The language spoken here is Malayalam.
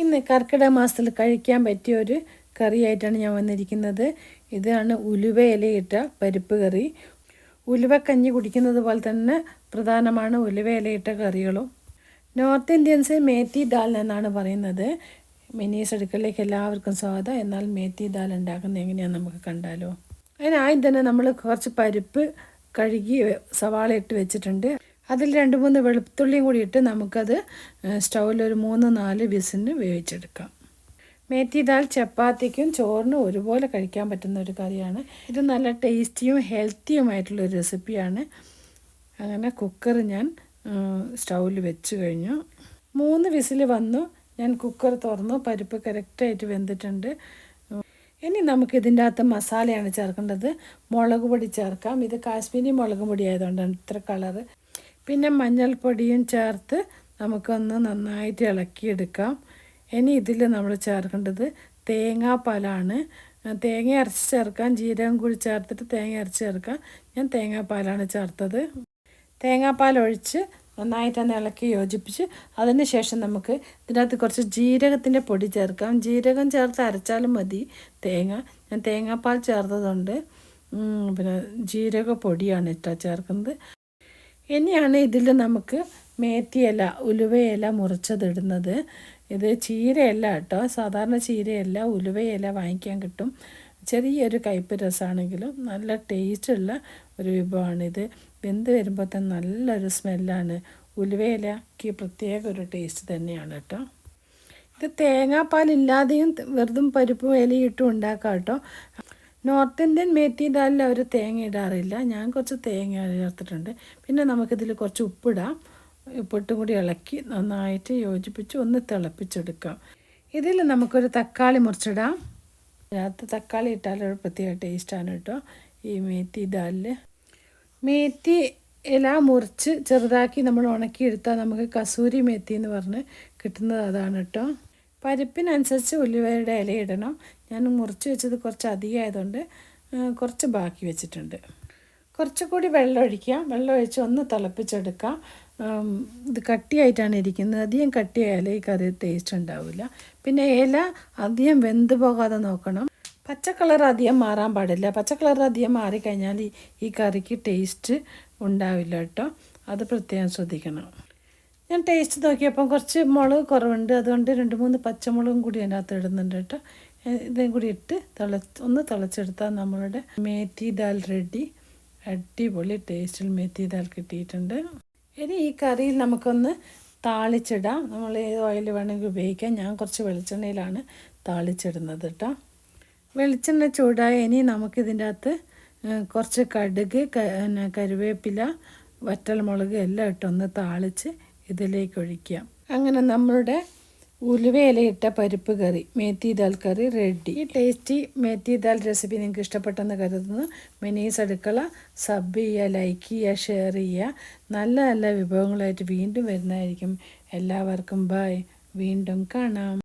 ഇന്ന് കർക്കിടക മാസത്തിൽ കഴിക്കാൻ പറ്റിയ ഒരു കറിയായിട്ടാണ് ഞാൻ വന്നിരിക്കുന്നത്. ഇതാണ് ഉലുവ ഇലയിട്ട പരിപ്പ് കറി. ഉലുവക്കഞ്ഞി കുടിക്കുന്നത് പോലെ തന്നെ പ്രധാനമാണ് ഉലുവ ഇലയിട്ട കറികളും. നോർത്ത് ഇന്ത്യൻസ് മേത്തി ദാൽ എന്നാണ് പറയുന്നത്. മിനീസ് അടുക്കളയിലേക്ക് എല്ലാവർക്കും സ്വാഗതം. എന്നാൽ മേത്തി ദാൽ ഉണ്ടാക്കുന്നത് എങ്ങനെയാണ് നമുക്ക് കണ്ടാലോ. അതിനാദ്യം തന്നെ നമ്മൾ കുറച്ച് പരിപ്പ് കഴുകി സവാള ഇട്ട് വെച്ചിട്ടുണ്ട്. അതിൽ രണ്ട് മൂന്ന് വെളുത്തുള്ളിയും കൂടി ഇട്ട് നമുക്കത് സ്റ്റൗവിൽ ഒരു മൂന്ന് നാല് വിസിന് വേവിച്ചെടുക്കാം. മേത്തി ദാൽ ചപ്പാത്തിക്കും ചോറിനും ഒരുപോലെ കഴിക്കാൻ പറ്റുന്ന ഒരു കറിയാണ്. ഇത് നല്ല ടേസ്റ്റിയും ഹെൽത്തിയുമായിട്ടുള്ള ഒരു റെസിപ്പിയാണ്. അങ്ങനെ കുക്കർ ഞാൻ സ്റ്റൗവിൽ വെച്ച് കഴിഞ്ഞു. മൂന്ന് വിസിൽ വന്നു. ഞാൻ കുക്കർ തുറന്നു. പരിപ്പ് കറക്റ്റായിട്ട് വെന്തിട്ടുണ്ട്. ഇനി നമുക്ക് ഇതിന്റെ അകത്ത് മസാലയാണ് ചേർക്കേണ്ടത്. മുളക് പൊടി ചേർക്കാം. ഇത് കാശ്മീരി മുളക് പൊടി ആയതുകൊണ്ടാണ് ഇത്ര കളറ്. പിന്നെ മഞ്ഞൾപ്പൊടിയും ചേർത്ത് നമുക്കൊന്ന് നന്നായിട്ട് ഇളക്കിയെടുക്കാം. ഇനി ഇതിൽ നമ്മൾ ചേർക്കേണ്ടത് തേങ്ങാപ്പാലാണ്. തേങ്ങ അരച്ച് ചേർക്കാൻ ജീരകം കൂടി ചേർത്തിട്ട് തേങ്ങ അരച്ച് ചേർക്കാം. ഞാൻ തേങ്ങാപ്പാലാണ് ചേർത്തത്. തേങ്ങാപ്പാൽ ഒഴിച്ച് നന്നായിട്ട് തന്നെ ഇളക്കി യോജിപ്പിച്ച് അതിന് ശേഷം നമുക്ക് ഇതിനകത്ത് കുറച്ച് ജീരകത്തിന്റെ പൊടി ചേർക്കാം. ജീരകം ചേർത്ത് അരച്ചാലും മതി തേങ്ങ. ഞാൻ തേങ്ങാപ്പാൽ ചേർത്തതുകൊണ്ട് പിന്നെ ജീരക പൊടിയാണ് ഇട്ടാ ചേർക്കുന്നത്. ഇനിയാണ് ഇതിൽ നമുക്ക് മേത്തിയില ഉലുവയില മുറിച്ചതിടുന്നത്. ഇത് ചീരയല്ല കേട്ടോ. സാധാരണ ചീരയല്ല ഉലുവയില വാങ്ങിക്കാൻ കിട്ടും. ചെറിയൊരു കയ്പ്പ് രസമാണെങ്കിലും നല്ല ടേസ്റ്റുള്ള ഒരു വിഭവമാണിത്. വെന്ത് വരുമ്പോൾ തന്നെ നല്ലൊരു സ്മെല്ലാണ്. ഉലുവയിലക്ക് പ്രത്യേക ഒരു ടേസ്റ്റ് തന്നെയാണ് കേട്ടോ. ഇത് തേങ്ങാപ്പാലില്ലാതെയും വെറുതും പരിപ്പ് വിലയിട്ടും ഉണ്ടാക്കാം കേട്ടോ. നോർത്ത് ഇന്ത്യൻ മേത്തി ദാലിൽ അവർ തേങ്ങ ഇടാറില്ല. ഞാൻ കുറച്ച് തേങ്ങ ചേർത്തിട്ടുണ്ട്. പിന്നെ നമുക്കിതിൽ കുറച്ച് ഉപ്പിടാം. ഉപ്പിട്ടും കൂടി ഇളക്കി നന്നായിട്ട് യോജിപ്പിച്ച് ഒന്ന് തിളപ്പിച്ചെടുക്കാം. ഇതിൽ നമുക്കൊരു തക്കാളി മുറിച്ചിടാം. അതിനകത്ത് തക്കാളി ഇട്ടാൽ ഒരു പ്രത്യേക ടേസ്റ്റാണ് കേട്ടോ. ഈ മേത്തി ദാലിൽ മേത്തി ഇല മുറിച്ച് ചെറുതാക്കി നമ്മൾ ഉണക്കിയെടുത്താൽ നമുക്ക് കസൂരി മേത്തി എന്ന് പറഞ്ഞ് കിട്ടുന്നത് അതാണ് കേട്ടോ. പരിപ്പിനനുസരിച്ച് ഉലുവയുടെ ഇല ഇടണം. ഞാൻ മുറിച്ച് വെച്ചത് കുറച്ച് അധികമായതുകൊണ്ട് കുറച്ച് ബാക്കി വെച്ചിട്ടുണ്ട്. കുറച്ചുകൂടി വെള്ളം ഒഴിക്കുക. വെള്ളം ഒഴിച്ച് ഒന്ന് തിളപ്പിച്ചെടുക്കാം. ഇത് കട്ടിയായിട്ടാണ് ഇരിക്കുന്നത്. അധികം കട്ടിയായാലേ ഈ കറി ടേസ്റ്റ് ഉണ്ടാവില്ല. പിന്നെ ഇല അധികം വെന്ത് പോകാതെ നോക്കണം. പച്ച കളർ അധികം മാറാൻ പാടില്ല. പച്ച കളർ അധികം മാറിക്കഴിഞ്ഞാൽ ഈ കറിക്ക് ടേസ്റ്റ് ഉണ്ടാവില്ല കേട്ടോ. അത് പ്രത്യേകം ശ്രദ്ധിക്കണം. ഞാൻ ടേസ്റ്റ് നോക്കിയപ്പം കുറച്ച് മുളക് കുറവുണ്ട്. അതുകൊണ്ട് രണ്ട് മൂന്ന് പച്ചമുളകും കൂടി അതിനകത്ത് ഇടുന്നുണ്ട് കേട്ടോ. ഇതും കൂടി ഇട്ട് തിള ഒന്ന് തിളച്ചെടുത്താൽ നമ്മളുടെ മേത്തി ദാൽ റെഡി. അടിപൊളി ടേസ്റ്റിൽ മേത്തി ദാൽ കിട്ടിയിട്ടുണ്ട്. ഇനി ഈ കറിയിൽ നമുക്കൊന്ന് താളിച്ചിടാം. നമ്മൾ ഏത് ഓയിൽ വേണമെങ്കിൽ ഉപയോഗിക്കാം. ഞാൻ കുറച്ച് വെളിച്ചെണ്ണയിലാണ് താളിച്ചിടുന്നത് കേട്ടോ. വെളിച്ചെണ്ണ ചൂടായ ഇനി നമുക്കിതിന്റെ അകത്ത് കുറച്ച് കടുക് കരുവേപ്പില വറ്റൽമുളക് എല്ലാം ഇട്ടൊന്ന് താളിച്ച് ഇതിലേക്ക് ഒഴിക്കാം അങ്ങനെ നമ്മളുടെ ഉലുവയിലയിട്ട പരിപ്പ് കറി മേത്തി ദാൽ കറി റെഡി ഈ ടേസ്റ്റി മേത്തി ദാൽ റെസിപ്പി നിങ്ങൾക്ക് ഇഷ്ടപ്പെട്ടെന്ന് കരുതുന്നു. മിനീസ് അടുക്കള സബ് ചെയ്യുക ലൈക്ക് ചെയ്യുക ഷെയർ ചെയ്യുക. നല്ല നല്ല വിഭവങ്ങളായിട്ട് വീണ്ടും വരുന്നതായിരിക്കും. എല്ലാവർക്കും ബായ് വീണ്ടും കാണാം.